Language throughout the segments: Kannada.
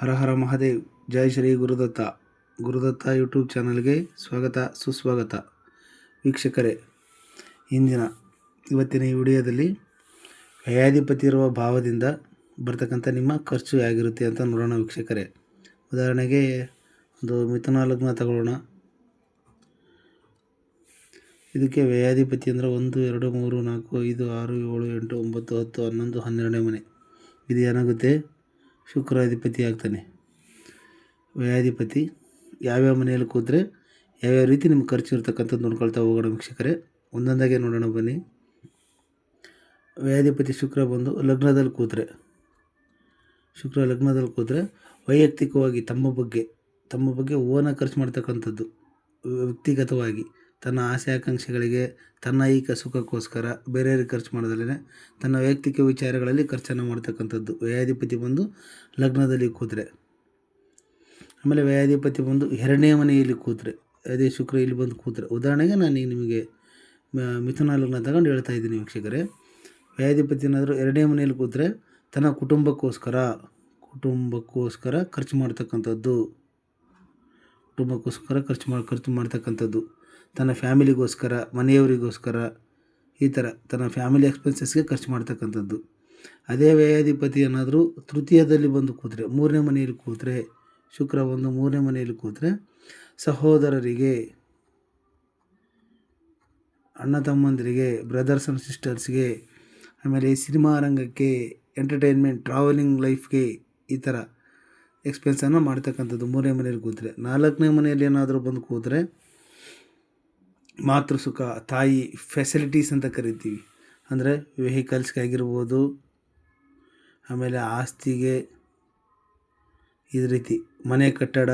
ಹರ ಹರ ಮಹಾದೇವ್, ಜೈ ಶ್ರೀ ಗುರುದತ್ತ. ಗುರುದತ್ತ ಯೂಟ್ಯೂಬ್ ಚಾನಲ್ಗೆ ಸ್ವಾಗತ, ಸುಸ್ವಾಗತ. ವೀಕ್ಷಕರೇ, ಇಂದಿನ, ಇವತ್ತಿನ ಈ ವಿಡಿಯೋದಲ್ಲಿ ವ್ಯಯಾಧಿಪತಿ ಇರುವ ಭಾವದಿಂದ ಬರ್ತಕ್ಕಂಥ ನಿಮ್ಮ ಖರ್ಚು ಆಗಿರುತ್ತೆ ಅಂತ ನೋಡೋಣ ವೀಕ್ಷಕರೇ. ಉದಾಹರಣೆಗೆ, ಒಂದು ಮಿಥುನ ಲಗ್ನ ತಗೊಳ್ಳೋಣ. ಇದಕ್ಕೆ ವ್ಯಯಾಧಿಪತಿ ಅಂದರೆ ಒಂದು, ಎರಡು, ಮೂರು, ನಾಲ್ಕು, ಐದು, ಆರು, ಏಳು, ಎಂಟು, ಒಂಬತ್ತು, ಹತ್ತು, ಹನ್ನೊಂದು, ಹನ್ನೆರಡನೇ ಮನೆ. ಇದು ಏನಾಗುತ್ತೆ? ಶುಕ್ರಾಧಿಪತಿ ಆಗ್ತಾನೆ. ವ್ಯಾಧಿಪತಿ, ಯಾವ್ಯಾವ ಮನೆಯಲ್ಲಿ ಕೂತ್ರೆ ಯಾವ್ಯಾವ ರೀತಿ ನಿಮ್ಗೆ ಖರ್ಚು ಇರ್ತಕ್ಕಂಥದ್ದು ನೋಡ್ಕೊಳ್ತಾ ಹೋಗೋಣ ವೀಕ್ಷಕರೇ. ಒಂದೊಂದಾಗೆ ನೋಡೋಣ ಬನ್ನಿ. ವ್ಯಾಧಿಪತಿ ಶುಕ್ರ ಬಂದು ಲಗ್ನದಲ್ಲಿ ಕೂತ್ರೆ. ಶುಕ್ರ ಲಗ್ನದಲ್ಲಿ ಕೂತ್ರೆ ವೈಯಕ್ತಿಕವಾಗಿ ತಮ್ಮ ಬಗ್ಗೆ ತಮ್ಮ ಬಗ್ಗೆ ಓನ ಖರ್ಚು ಮಾಡ್ತಕ್ಕಂಥದ್ದು ವ್ಯಕ್ತಿಗತವಾಗಿ. ತನ್ನ ಆಸೆ ಆಕಾಂಕ್ಷೆಗಳಿಗೆ ತನ್ನ ಐಕ ಸುಖಕ್ಕೋಸ್ಕರ ಬೇರೆಯವ್ರಿಗೆ ಖರ್ಚು ಮಾಡೋದಲ್ಲೇ ತನ್ನ ವೈಯಕ್ತಿಕ ವಿಚಾರಗಳಲ್ಲಿ ಖರ್ಚನ್ನು ಮಾಡ್ತಕ್ಕಂಥದ್ದು. ವ್ಯಾಯಾಧಿಪತಿ ಬಂದು ಲಗ್ನದಲ್ಲಿ ಕೂತ್ರೆ. ಆಮೇಲೆ ವ್ಯಾಯಾಧಿಪತಿ ಬಂದು ಎರಡನೇ ಮನೆಯಲ್ಲಿ ಕೂತ್ರೆ. ಅದೇ ಶುಕ್ರ ಇಲ್ಲಿ ಬಂದು ಕೂತ್ರೆ. ಉದಾಹರಣೆಗೆ ನಾನು ನಿಮಗೆ ಮಿಥುನ ಲಗ್ನ ತಗೊಂಡು ಹೇಳ್ತಾ ಇದ್ದೀನಿ ವೀಕ್ಷಕರೇ. ವ್ಯಾಯಾಧಿಪತಿ ಏನಾದರೂ ಎರಡನೇ ಮನೆಯಲ್ಲಿ ಕೂತ್ರೆ ತನ್ನ ಕುಟುಂಬಕ್ಕೋಸ್ಕರ ಕುಟುಂಬಕ್ಕೋಸ್ಕರ ಖರ್ಚು ಮಾಡ್ತಕ್ಕಂಥದ್ದು. ಕುಟುಂಬಕ್ಕೋಸ್ಕರ ಖರ್ಚು ಮಾಡಿ ಖರ್ಚು ಮಾಡ್ತಕ್ಕಂಥದ್ದು. ತನ್ನ ಫ್ಯಾಮಿಲಿಗೋಸ್ಕರ, ಮನೆಯವರಿಗೋಸ್ಕರ ಈ ಥರ ತನ್ನ ಫ್ಯಾಮಿಲಿ ಎಕ್ಸ್ಪೆನ್ಸಸ್ಗೆ ಖರ್ಚು ಮಾಡ್ತಕ್ಕಂಥದ್ದು. ಅದೇ ವ್ಯಯಾಧಿಪತಿ ಏನಾದರೂ ತೃತೀಯದಲ್ಲಿ ಬಂದು ಕೂತ್ರೆ, ಮೂರನೇ ಮನೆಯಲ್ಲಿ ಕೂತ್ರೆ, ಶುಕ್ರ ಬಂದು ಮೂರನೇ ಮನೆಯಲ್ಲಿ ಕೂತ್ರೆ ಸಹೋದರರಿಗೆ, ಅಣ್ಣ ತಮ್ಮಂದಿರಿಗೆ ಬ್ರದರ್ಸ್ ಆ್ಯಂಡ್ ಸಿಸ್ಟರ್ಸ್ಗೆ ಆಮೇಲೆ ಸಿನಿಮಾ ರಂಗಕ್ಕೆ ಎಂಟರ್ಟೈನ್ಮೆಂಟ್ ಟ್ರಾವೆಲಿಂಗ್ ಲೈಫ್ಗೆ ಈ ಥರ ಎಕ್ಸ್ಪೆನ್ಸನ್ನು ಮಾಡ್ತಕ್ಕಂಥದ್ದು ಮೂರನೇ ಮನೆಯಲ್ಲಿ ಕೂತ್ರೆ. ನಾಲ್ಕನೇ ಮನೆಯಲ್ಲಿ ಏನಾದರೂ ಬಂದು ಕೂತ್ರೆ ಮಾತೃ ಸುಖ, ತಾಯಿ ಫೆಸಿಲಿಟೀಸ್ ಅಂತ ಕರಿತೀವಿ. ಅಂದರೆ ವೆಹಿಕಲ್ಸ್ಗೆ ಆಗಿರ್ಬೋದು ಆಮೇಲೆ ಆಸ್ತಿಗೆ ಇದು ರೀತಿ ಮನೆ ಕಟ್ಟಡ,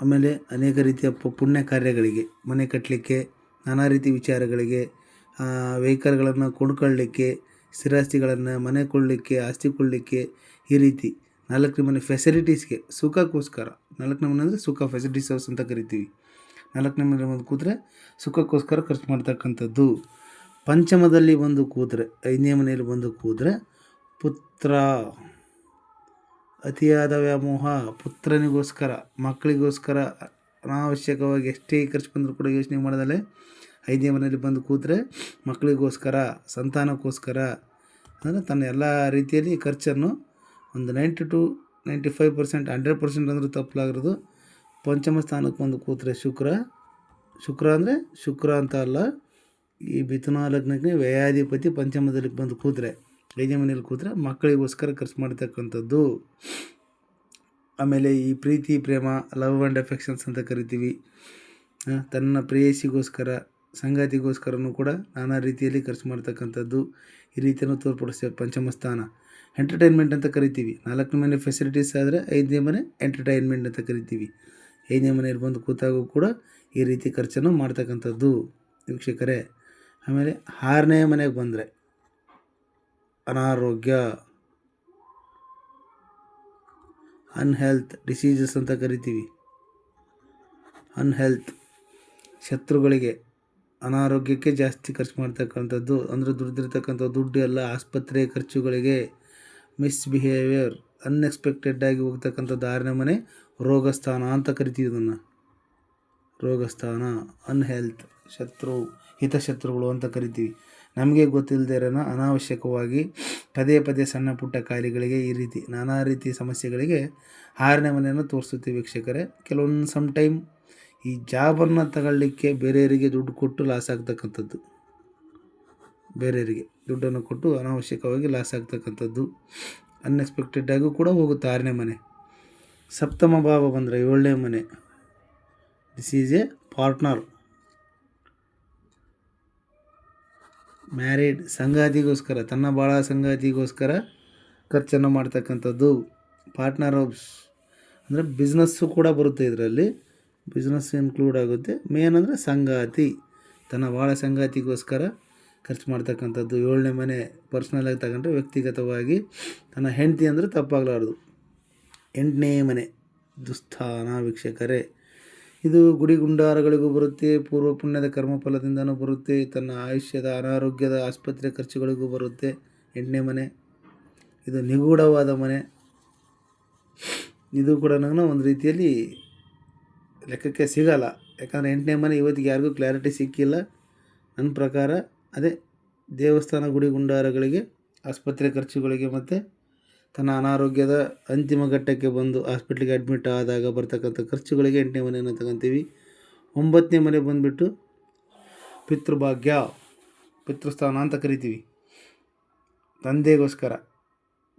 ಆಮೇಲೆ ಅನೇಕ ರೀತಿಯ ಪುಣ್ಯ ಕಾರ್ಯಗಳಿಗೆ, ಮನೆ ಕಟ್ಟಲಿಕ್ಕೆ ನಾನಾ ರೀತಿ ವಿಚಾರಗಳಿಗೆ ವೆಹಿಕಲ್ಗಳನ್ನು ಕೊಂಡ್ಕೊಳ್ಳಿಕ್ಕೆ, ಸ್ಥಿರಾಸ್ತಿಗಳನ್ನು ಮನೆ ಕೊಡಲಿಕ್ಕೆ, ಆಸ್ತಿ ಕೊಡಲಿಕ್ಕೆ ಈ ರೀತಿ ನಾಲ್ಕು ಮನೆ ಫೆಸಿಲಿಟೀಸ್ಗೆ ಸುಖಕ್ಕೋಸ್ಕರ, ನಾಲ್ಕು ಮನೆ ಅಂದರೆ ಸುಖ ಫೆಸಿಲಿಟೀಸ್ ಹೌಸ್ ಅಂತ ಕರಿತೀವಿ. ನಾಲ್ಕನೇ ಮನೆಯಲ್ಲಿ ಒಂದು ಕೂತ್ರೆ ಸುಖಕ್ಕೋಸ್ಕರ ಖರ್ಚು ಮಾಡ್ತಕ್ಕಂಥದ್ದು. ಪಂಚಮದಲ್ಲಿ ಬಂದು ಕೂತ್ರೆ, ಐದನೇ ಮನೆಯಲ್ಲಿ ಬಂದು ಕೂತ್ರೆ ಪುತ್ರ, ಅತಿಯಾದ ವ್ಯಾಮೋಹ, ಪುತ್ರನಿಗೋಸ್ಕರ, ಮಕ್ಕಳಿಗೋಸ್ಕರ ಅನಾವಶ್ಯಕವಾಗಿ ಎಷ್ಟೇ ಖರ್ಚು ಬಂದರೂ ಕೂಡ ಯೋಚನೆ ಮಾಡೋದಲ್ಲೇ ಐದನೇ ಮನೆಯಲ್ಲಿ ಬಂದು ಕೂತ್ರೆ ಮಕ್ಕಳಿಗೋಸ್ಕರ, ಸಂತಾನಕ್ಕೋಸ್ಕರ, ಅಂದರೆ ತನ್ನ ಎಲ್ಲ ರೀತಿಯಲ್ಲಿ ಖರ್ಚನ್ನು ಒಂದು ninety to ninety five percent, hundred percent ಅಂದರೂ ತಪ್ಪಲಾಗಿರೋದು. ಪಂಚಮ ಸ್ಥಾನಕ್ಕೆ ಬಂದು ಕೂತ್ರೆ ಶುಕ್ರ. ಶುಕ್ರ ಅಂದರೆ ಶುಕ್ರ ಅಂತ ಅಲ್ಲ, ಈ ಮಿಥುನ ಲಗ್ನಕ್ಕೆ ವ್ಯಯಾಧಿಪತಿ ಪಂಚಮದಲ್ಲಿ ಬಂದು ಕೂತ್ರೆ ಐದನೇ ಮನೆಯಲ್ಲಿ ಕೂತ್ರೆ ಮಕ್ಕಳಿಗೋಸ್ಕರ ಖರ್ಚು ಮಾಡ್ತಕ್ಕಂಥದ್ದು. ಆಮೇಲೆ ಈ ಪ್ರೀತಿ, ಪ್ರೇಮ ಲವ್ ಆ್ಯಂಡ್ ಅಫೆಕ್ಷನ್ಸ್ ಅಂತ ಕರಿತೀವಿ. ತನ್ನ ಪ್ರೇಯಸಿಗೋಸ್ಕರ, ಸಂಗಾತಿಗೋಸ್ಕರನೂ ಕೂಡ ನಾನಾ ರೀತಿಯಲ್ಲಿ ಖರ್ಚು ಮಾಡ್ತಕ್ಕಂಥದ್ದು. ಈ ರೀತಿಯನ್ನು ತೋರ್ಪಡಿಸ್ತೇವೆ ಪಂಚಮ ಸ್ಥಾನ. ಎಂಟರ್ಟೈನ್ಮೆಂಟ್ ಅಂತ ಕರಿತೀವಿ. ನಾಲ್ಕನೇ ಮನೆ ಫೆಸಿಲಿಟೀಸ್ ಆದರೆ ಐದನೇ ಮನೆ ಎಂಟರ್ಟೈನ್ಮೆಂಟ್ ಅಂತ ಕರಿತೀವಿ. ಐದನೇ ಮನೆಯಲ್ಲಿ ಬಂದು ಕೂತಾಗೂ ಕೂಡ ಈ ರೀತಿ ಖರ್ಚನ್ನು ಮಾಡ್ತಕ್ಕಂಥದ್ದು. ವೀಕ್ಷಕರೇ, ಆಮೇಲೆ ಆರನೇ ಮನೆಗೆ ಬಂದರೆ ಅನಾರೋಗ್ಯ, ಅನ್ಹೆಲ್ತ್ ಡಿಸೀಸಸ್ ಅಂತ ಕರಿತೀವಿ. ಅನ್ಹೆಲ್ತ್ ಶತ್ರುಗಳಿಗೆ ಅನಾರೋಗ್ಯಕ್ಕೆ ಜಾಸ್ತಿ ಖರ್ಚು ಮಾಡ್ತಕ್ಕಂಥದ್ದು, ಅಂದರೆ ದುಡ್ದಿರ್ತಕ್ಕಂಥ ದುಡ್ಡು ಎಲ್ಲ ಆಸ್ಪತ್ರೆ ಖರ್ಚುಗಳಿಗೆ ಮಿಸ್ಬಿಹೇವಿಯರ್ ಅನ್ಎಕ್ಸ್ಪೆಕ್ಟೆಡ್ ಆಗಿ ಹೋಗ್ತಕ್ಕಂಥದ್ದು ಆರನೇ ಮನೆ ರೋಗಸ್ಥಾನ ಅಂತ ಕರಿತೀವಿ ಇದನ್ನು. ರೋಗಸ್ಥಾನ ಅನ್ಹೆಲ್ತ್ ಶತ್ರು, ಹಿತಶತ್ರುಗಳು ಅಂತ ಕರಿತೀವಿ. ನಮಗೆ ಗೊತ್ತಿಲ್ಲದೆ ಇರೋನ ಅನಾವಶ್ಯಕವಾಗಿ ಪದೇ ಪದೇ ಸಣ್ಣ ಪುಟ್ಟ ಕಾಯಿಲೆಗಳಿಗೆ ಈ ರೀತಿ ನಾನಾ ರೀತಿ ಸಮಸ್ಯೆಗಳಿಗೆ ಆರನೇ ಮನೆಯನ್ನು ತೋರಿಸುತ್ತೀವಿ ವೀಕ್ಷಕರೇ. ಕೆಲವೊಂದು ಸಮ್ ಟೈಮ್ ಈ ಜಾಬನ್ನು ತಗೊಳ್ಳಿಕ್ಕೆ ಬೇರೆಯವರಿಗೆ ದುಡ್ಡು ಕೊಟ್ಟು ಲಾಸ್ ಆಗ್ತಕ್ಕಂಥದ್ದು. ಬೇರೆಯವರಿಗೆ ದುಡ್ಡನ್ನು ಕೊಟ್ಟು ಅನಾವಶ್ಯಕವಾಗಿ ಲಾಸ್ ಆಗ್ತಕ್ಕಂಥದ್ದು. ಅನ್ಎಕ್ಸ್ಪೆಕ್ಟೆಡ್ ಆಗೂ ಕೂಡ ಹೋಗುತ್ತೆ ಆರನೇ ಮನೆ. ಸಪ್ತಮ ಭಾವ ಬಂದರೆ ಏಳನೇ ಮನೆ. This is a partner married ಸಂಗಾತಿಗೋಸ್ಕರ, ತನ್ನ ಭಾಳ ಸಂಗಾತಿಗೋಸ್ಕರ ಖರ್ಚನ್ನು ಮಾಡ್ತಕ್ಕಂಥದ್ದು ಪಾರ್ಟ್ನರ್ ಆಫ್ಸ್ ಅಂದರೆ ಬಿಸ್ನೆಸ್ಸು ಕೂಡ ಬರುತ್ತೆ ಇದರಲ್ಲಿ. ಬಿಸ್ನೆಸ್ ಇನ್ಕ್ಲೂಡ್ ಆಗುತ್ತೆ. ಮೇನ್ ಅಂದರೆ ಸಂಗಾತಿ. ತನ್ನ ಭಾಳ ಸಂಗಾತಿಗೋಸ್ಕರ ಖರ್ಚು ಮಾಡ್ತಕ್ಕಂಥದ್ದು, ಏಳನೇ ಮನೆ ಪರ್ಸ್ನಲಾಗಿ ತಗೊಂಡ್ರೆ ವ್ಯಕ್ತಿಗತವಾಗಿ ತನ್ನ ಹೆಂಡತಿ ಅಂದರೆ ತಪ್ಪಾಗಲಾರ್ದು. ಎಂಟನೇ ಮನೆ, ದುಸ್ಥಾನ ವೀಕ್ಷಕರೇ. ಇದು ಗುಡಿ ಗುಂಡಾರಗಳಿಗೂ ಬರುತ್ತೆ, ಪೂರ್ವ ಪುಣ್ಯದ ಕರ್ಮಫಲದಿಂದನೂ ಬರುತ್ತೆ, ತನ್ನ ಆಯುಷ್ಯದ, ಅನಾರೋಗ್ಯದ ಆಸ್ಪತ್ರೆ ಖರ್ಚುಗಳಿಗೂ ಬರುತ್ತೆ. ಎಂಟನೇ ಮನೆ, ಇದು ನಿಗೂಢವಾದ ಮನೆ. ಇದು ಕೂಡ ಒಂದು ರೀತಿಯಲ್ಲಿ ಲೆಕ್ಕಕ್ಕೆ ಸಿಗಲ್ಲ. ಯಾಕಂದರೆ ಎಂಟನೇ ಮನೆ ಇವತ್ತಿಗೆ ಯಾರಿಗೂ ಕ್ಲಾರಿಟಿ ಸಿಕ್ಕಿಲ್ಲ. ನನ್ನ ಪ್ರಕಾರ ಅದೇ ದೇವಸ್ಥಾನ ಗುಡಿ ಗುಂಡಾರಗಳಿಗೆ, ಆಸ್ಪತ್ರೆ ಖರ್ಚುಗಳಿಗೆ ಮತ್ತು ತನ್ನ ಅನಾರೋಗ್ಯದ ಅಂತಿಮ ಘಟ್ಟಕ್ಕೆ ಬಂದು ಹಾಸ್ಪಿಟ್ಲಿಗೆ ಅಡ್ಮಿಟ್ ಆದಾಗ ಬರ್ತಕ್ಕಂಥ ಖರ್ಚುಗಳಿಗೆ ಎಂಟನೇ ಮನೆಯನ್ನು ತಗೊತೀವಿ. ಒಂಬತ್ತನೇ ಮನೆ ಬಂದುಬಿಟ್ಟು ಪಿತೃಭಾಗ್ಯ, ಪಿತೃಸ್ಥಾನ ಅಂತ ಕರಿತೀವಿ. ತಂದೆಗೋಸ್ಕರ,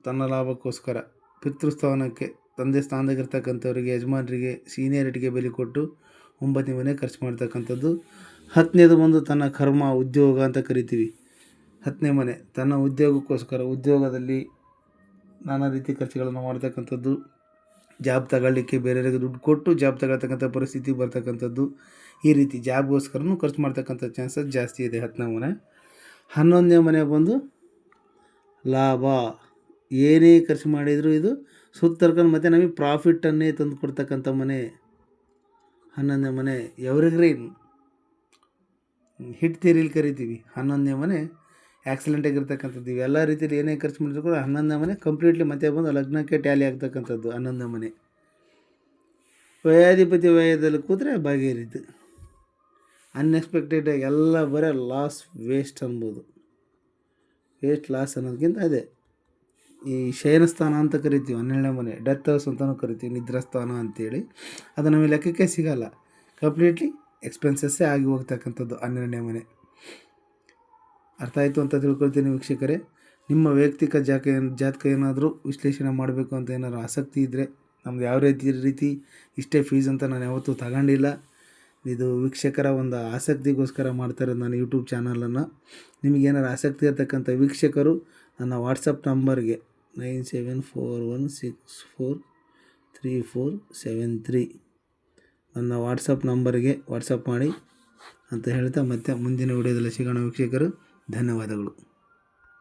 ತನ್ನ ಲಾಭಕ್ಕೋಸ್ಕರ ಪಿತೃಸ್ಥಾನಕ್ಕೆ ತಂದೆ ಸ್ಥಾನದಾಗಿರ್ತಕ್ಕಂಥವ್ರಿಗೆ ಯಜಮಾನರಿಗೆ ಸೀನಿಯರಿಟಿಗೆ ಬೆಲೆ ಕೊಟ್ಟು ಒಂಬತ್ತನೇ ಮನೆ ಖರ್ಚು ಮಾಡ್ತಕ್ಕಂಥದ್ದು. ಹತ್ತನೇದು ಬಂದು ತನ್ನ ಕರ್ಮ, ಉದ್ಯೋಗ ಅಂತ ಕರಿತೀವಿ. ಹತ್ತನೇ ಮನೆ, ತನ್ನ ಉದ್ಯೋಗಕ್ಕೋಸ್ಕರ ಉದ್ಯೋಗದಲ್ಲಿ ನಾನಾ ರೀತಿ ಖರ್ಚುಗಳನ್ನು ಮಾಡ್ತಕ್ಕಂಥದ್ದು. ಜಾಬ್ ತಗೊಳ್ಳಿಕ್ಕೆ ಬೇರೆಯವರಿಗೆ ದುಡ್ಡು ಕೊಟ್ಟು ಜಾಬ್ ತಗೊಳ್ತಕ್ಕಂಥ ಪರಿಸ್ಥಿತಿ ಬರ್ತಕ್ಕಂಥದ್ದು. ಈ ರೀತಿ ಜಾಬ್ಗೋಸ್ಕರನೂ ಖರ್ಚು ಮಾಡ್ತಕ್ಕಂಥ ಚಾನ್ಸಸ್ ಜಾಸ್ತಿ ಇದೆ ಹತ್ತನೇ ಮನೆ. ಹನ್ನೊಂದನೇ ಮನೆ ಬಂದು ಲಾಭ. ಏನೇ ಖರ್ಚು ಮಾಡಿದರೂ ಇದು ಸುತ್ತರ್ಕೊಂಡು ಮತ್ತು ನಮಗೆ ಪ್ರಾಫಿಟ್ಟನ್ನೇ ತಂದು ಕೊಡ್ತಕ್ಕಂಥ ಮನೆ. ಹನ್ನೊಂದನೇ ಮನೆ ಎವ್ರಿಗ್ರೀನ್ ಹಿಟ್ ಥಿಯರಿಲಿ ಕರಿತೀವಿ. ಹನ್ನೊಂದನೇ ಮನೆ ಆ್ಯಕ್ಸಿಡೆಂಟ್ ಆಗಿರ್ತಕ್ಕಂಥದ್ದು. ಇವೆಲ್ಲ ರೀತಿಯಲ್ಲಿ ಏನೇ ಖರ್ಚು ಮಾಡಿದ್ರು ಕೂಡ ಹನ್ನೊಂದನೇ ಮನೆ ಕಂಪ್ಲೀಟ್ಲಿ ಮತ್ತೆ ಬಂದು ಲಗ್ನಕ್ಕೆ ಟ್ಯಾಲಿ ಆಗ್ತಕ್ಕಂಥದ್ದು ಹನ್ನೊಂದನೇ ಮನೆ. ವ್ಯಯಾಧಿಪತಿ ವ್ಯಯದಲ್ಲಿ ಕೂತ್ರೆ ಅನ್ಎಕ್ಸ್ಪೆಕ್ಟೆಡ್ ಎಲ್ಲ ಬರೀ ಲಾಸ್ ವೇಸ್ಟ್ ಅನ್ಬೋದು. ವೇಸ್ಟ್ ಲಾಸ್ ಅನ್ನೋದಕ್ಕಿಂತ ಅದೇ. ಈ ಶಯನಸ್ಥಾನ ಅಂತ ಕರಿತೀವಿ, ಹನ್ನೆರಡನೇ ಮನೆ. ಡೆತ್ ಹೌಸ್ ಅಂತಲೂ ಕರಿತೀವಿ, ನಿದ್ರಾಸ್ಥಾನ ಅಂತೇಳಿ. ಅದು ನಮಗೆ ಲೆಕ್ಕಕ್ಕೆ ಸಿಗಲ್ಲ. ಕಂಪ್ಲೀಟ್ಲಿ ಎಕ್ಸ್ಪೆನ್ಸಸ್ಸೇ ಆಗಿ ಹೋಗ್ತಕ್ಕಂಥದ್ದು ಹನ್ನೆರಡನೇ ಮನೆ. ಅರ್ಥ ಆಯಿತು ಅಂತ ತಿಳ್ಕೊಳ್ತೀನಿ ವೀಕ್ಷಕರೇ. ನಿಮ್ಮ ವೈಯಕ್ತಿಕ ಜಾಕ ಜಾತಕ ಏನಾದರೂ ವಿಶ್ಲೇಷಣೆ ಮಾಡಬೇಕು ಅಂತ ಏನಾದ್ರು ಆಸಕ್ತಿ ಇದ್ದರೆ ನಮ್ದು ಯಾವ ರೀತಿ ರೀತಿ ಇಷ್ಟೇ ಫೀಸ್ ಅಂತ ನಾನು ಯಾವತ್ತೂ ತಗೊಂಡಿಲ್ಲ. ಇದು ವೀಕ್ಷಕರ ಒಂದು ಆಸಕ್ತಿಗೋಸ್ಕರ ಮಾಡ್ತಾಯಿರೋದು ನಾನು ಯೂಟ್ಯೂಬ್ ಚಾನಲನ್ನು ನಿಮಗೇನಾರು ಆಸಕ್ತಿ ಇರತಕ್ಕಂಥ ವೀಕ್ಷಕರು ನನ್ನ ವಾಟ್ಸಪ್ ನಂಬರ್ಗೆ nine seven four one six four three four seven three ನನ್ನ ವಾಟ್ಸಪ್ ನಂಬರ್ಗೆ ವಾಟ್ಸಪ್ ಮಾಡಿ ಅಂತ ಹೇಳ್ತಾ ಮತ್ತೆ ಮುಂದಿನ ವಿಡಿಯೋದಲ್ಲಿ ಸಿಗೋಣ ವೀಕ್ಷಕರು. ಧನ್ಯವಾದಗಳು.